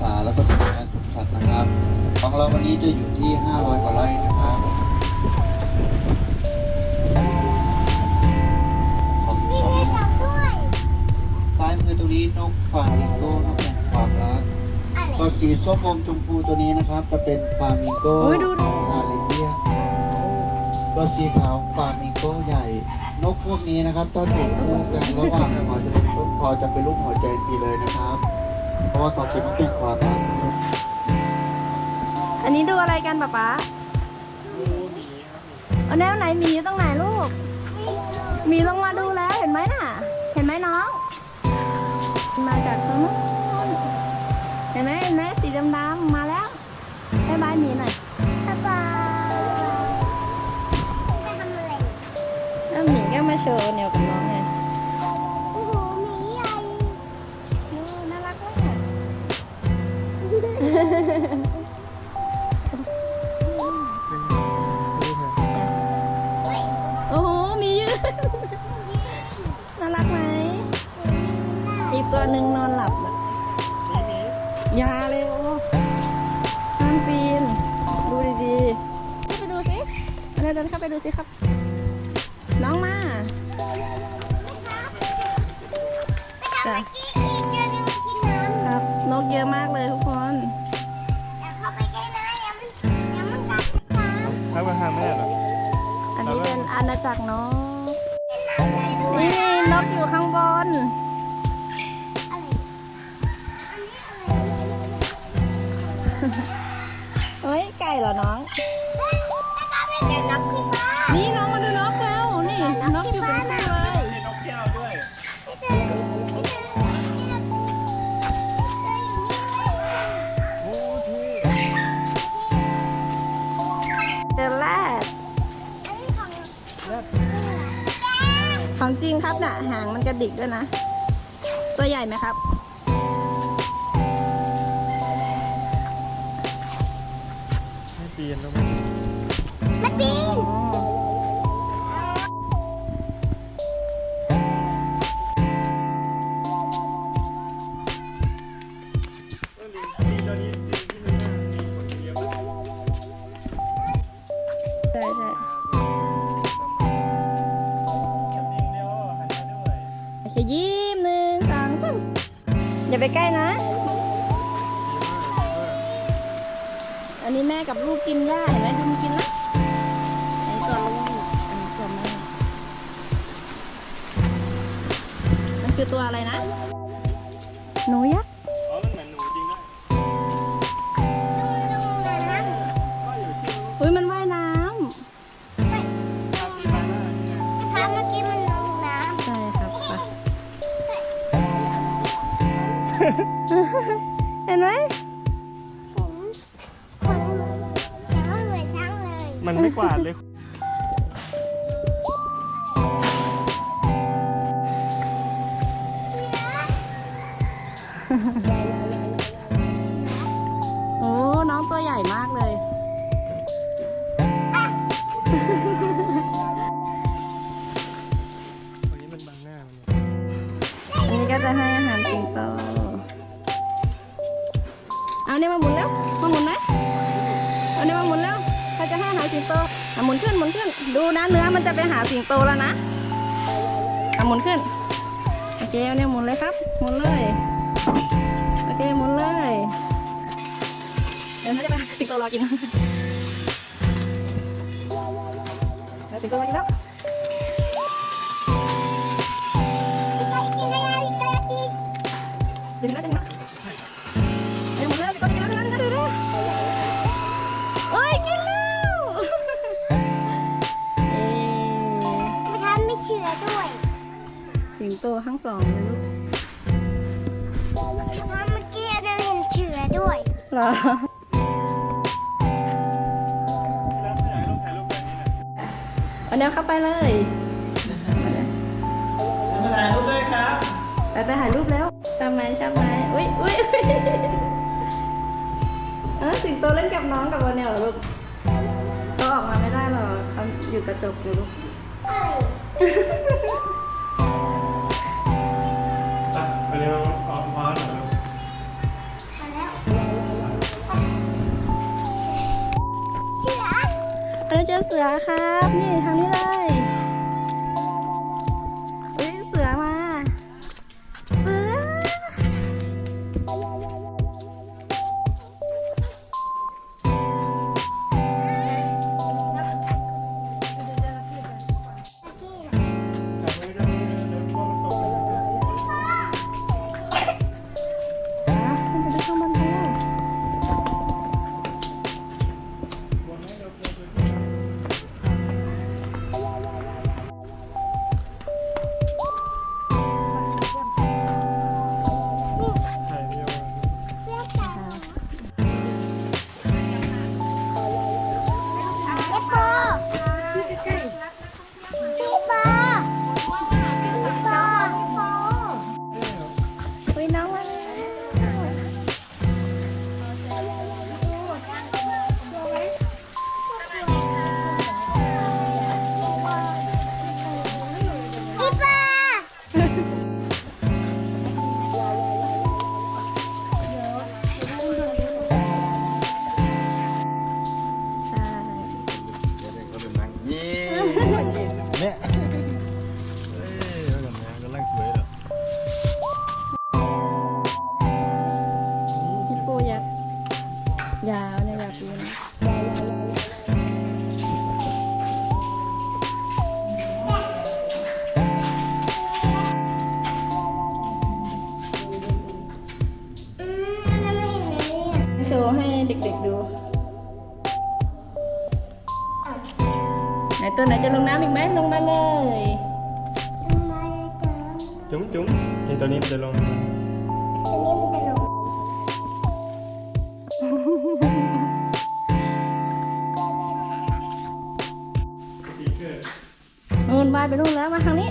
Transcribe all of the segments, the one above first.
ษาแล้วก็สิ่งการปลูกสัตว์นะครับ ของเราวันนี้จะอยู่ที่ 500 กว่าไร่นะครับของสองซ้ายมือตัวนี้นกฟามิงโก้นกแห่งความรักตัวสีส้มอมชมพูตัวนี้นะครับ จะเป็นฟามิงโก้โอ้ยดูดูอาริเบียตัวสีขาวฟามิงโก้ใหญ่ นกพวกนี้นะครับถ้าถูกคู่กันระหว่างหัวจะเป็นพอจะเป็นลูกหัวใจทีเลยนะครับเพ ราะว่าเขาเป็นนกแห่งความรักอันนี้ดูอะไรกันป๊าป๊าเอาแนวไหนหมีอยู่ตรงไหนลูกหมีลงมาดูแล้วเห็นไหมน่ะ เห็นไหมน้อง มาจากตรงนู้นเห็นไหมเห็นไหมสีดำๆมาแล้วบายบายหมีหน่อยบ๊ายบายจะทำอะไรแล้วหมีก็มาโชว์เหนียวกับน้อง ระดิกด้วยนะ ตัวใหญ่ไหมครับ ไม่เปลี่ยนแล้ว อันนี้แม่กับลูกกินหญ้าเห็นไหมดูมันกินนะอันนี้ตัวลูกอันนี้ตัวแม่มันคือตัวอะไรนะ หนูยักษ์อ๋อมันเหมือนหนูจริงด้วยลงมานั่งก็อยู่ที่อุ้ยมันว่ายน้ภาพที่บ้านน่ะนะคะเมื่อกี้มันลงน้ำใช่ครับไปเห็นไหม มันไม่กวาดเลย โอ้ น้องตัวใหญ่มากเลยวันนี้มันบังหน้ามันอันนี้ก็จะให้อาหาร โตหมุนขึ้นหมุนขึ้น ดูนะเนื้อมันจะไปหาสิงโตแล้วนะหมุนขึ้นโอเคเอาเนี่ยหมุนเลยครับ หมุนเลยโอเคหมุนเลยเดี๋ยวเขาจะไปหาสิงโตรอกินแล้วสิงโตรอกินแล้ว สิงโตทั้งสองเลยลูกนะคะเมื่อกี้เราเห็นเชื่อด้วย เหรอแล้วถ่ายรูปถ่ายรูปแบบนี้นะเอาแนวเข้าไปเลยมาถ่ายรูปด้วยครับ ไปไปถ่ายรูปแล้วชอบไหมชอบไหมอุ้ยอุ้ยอุ๊ยเออสิงโตเล่นกับน้องกับวันเนลเหรอลูกเขาออกมาไม่ได้หรอกเขาอยู่กระจกอยู่ลูกไปเร็วออกมาหน่อยลูก เสือครับ นี่ทางนี้เลย โชว์ให้เด็กๆดูไหนตัวไหนจะลงน้ำอีกไหมลงมาเลยจุ๋มจุ๋มเดตอนนี้มันจะลงนู่นบาไปนู่แล้วมาทางนี้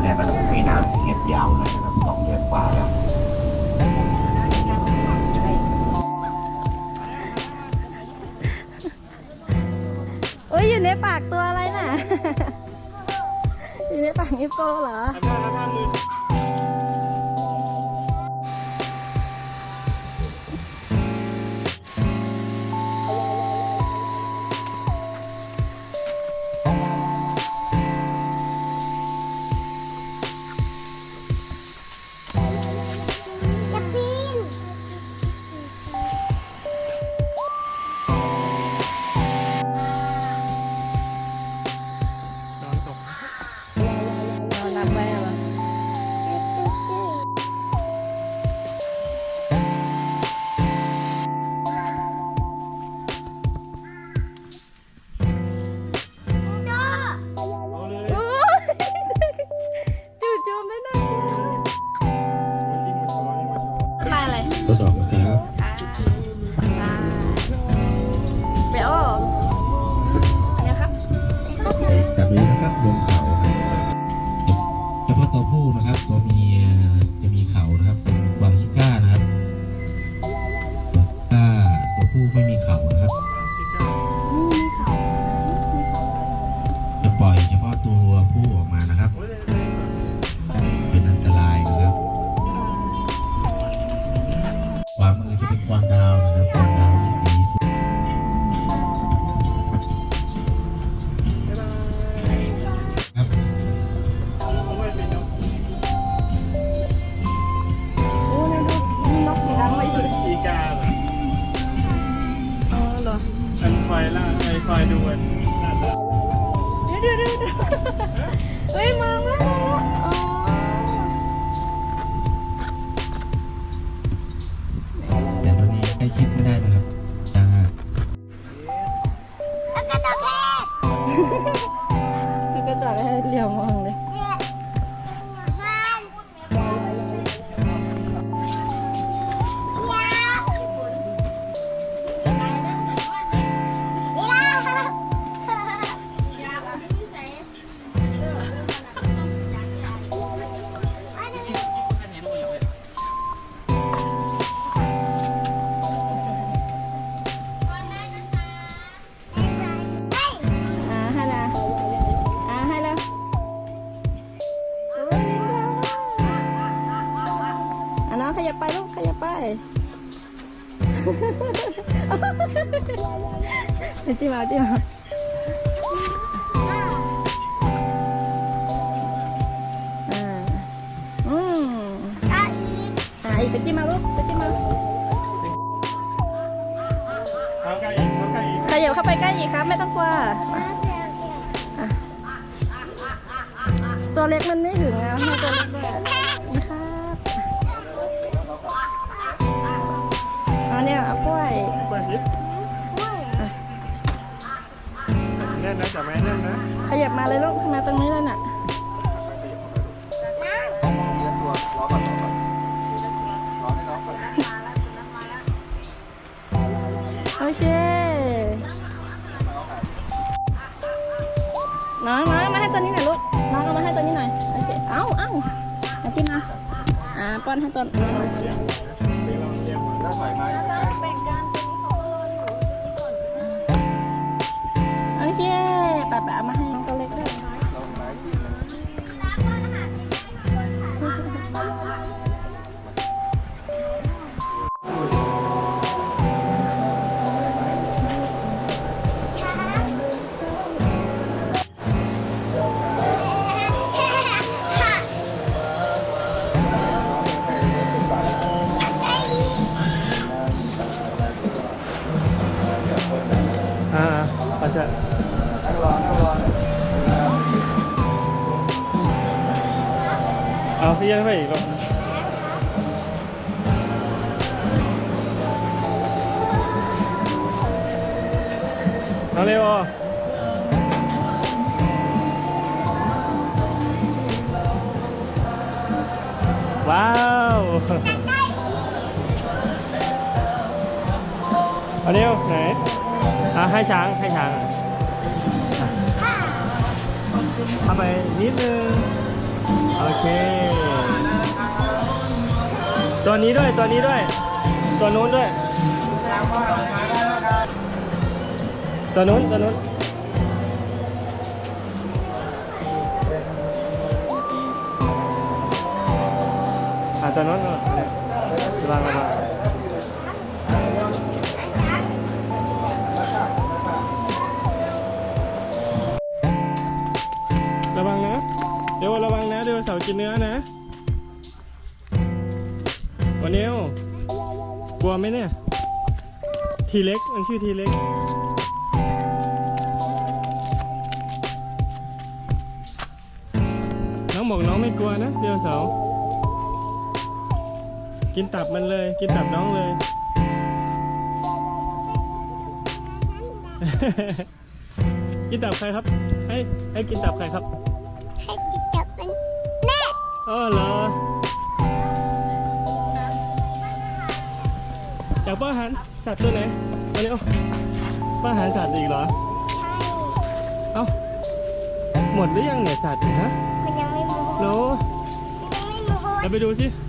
เนี่ยก็ต้องมีน้ำเก็บยาวเลยนะครับสองเดือนกว่าแล้วเอ้ยอยู่ในปากตัวอะไรน่ะ อยู่ในปากอีโป้เหรอ จิ้มเอาจิ้มเอาอ่าอืมเอาอีกอ่าอีกไปจิ้มมาลูกไปจิ้มมาเขาใกล้อีกเขาใกล้อีกขยับเข้าไปใกล้อีกครับ ไม่ต้องกลัวอะตัวเล็กมันไม่ถึงแล้วให้ตัวเล็กด้วย น่นนะจับไม้แน่นนะขยับมาเลยลูกมาตรงนี้เลยน่ะโอเค น้องน้องมาให้ตัวนี้หน่อยลูก น้องเอามาให้ตัวนี้หน่อย โอเค เอ้าเอ้ามาจิ้มมาอ่าป้อนให้ตัวน้องหน่อย เอาเร็วอะว้าวเอาเร็วไหนอะให้ช้างให้ช้างอะอะเข้าไปนิดนึง โอเค ตัวนี้ด้วยตัวนี้ด้วย ตัวนู้นด้วย ตัวนู้นตัวนู้นอะตัวนู้นตัวนู้นระวังระระวังนะ เดี๋ยวระวังนะเดี๋ยวเสาร์กินเนื้อนะ วันนี้กลัวไหมเนี่ย ทีเล็ก มันชื่อทีเล็ก บอกน้องไม่กลัวนะเดี๋ยวเสาร์กินตับมันเลย กินตับน้องเลย กินตับใครครับ ให้ให้กินตับใครครับ ให้จิตจับมันแม่อ๋อเหรออยากป้อนอาหารสัตว์ตัวไหนมาเร็วป้อนอาหารสัตว์อีกเหรอ ใช่ เอ้าหมดหรือยังเนี่ยสัตว์เนี่ยฮะ มันยังไม่โมโหโหลมันยังไม่โมโหเราไปดูสิม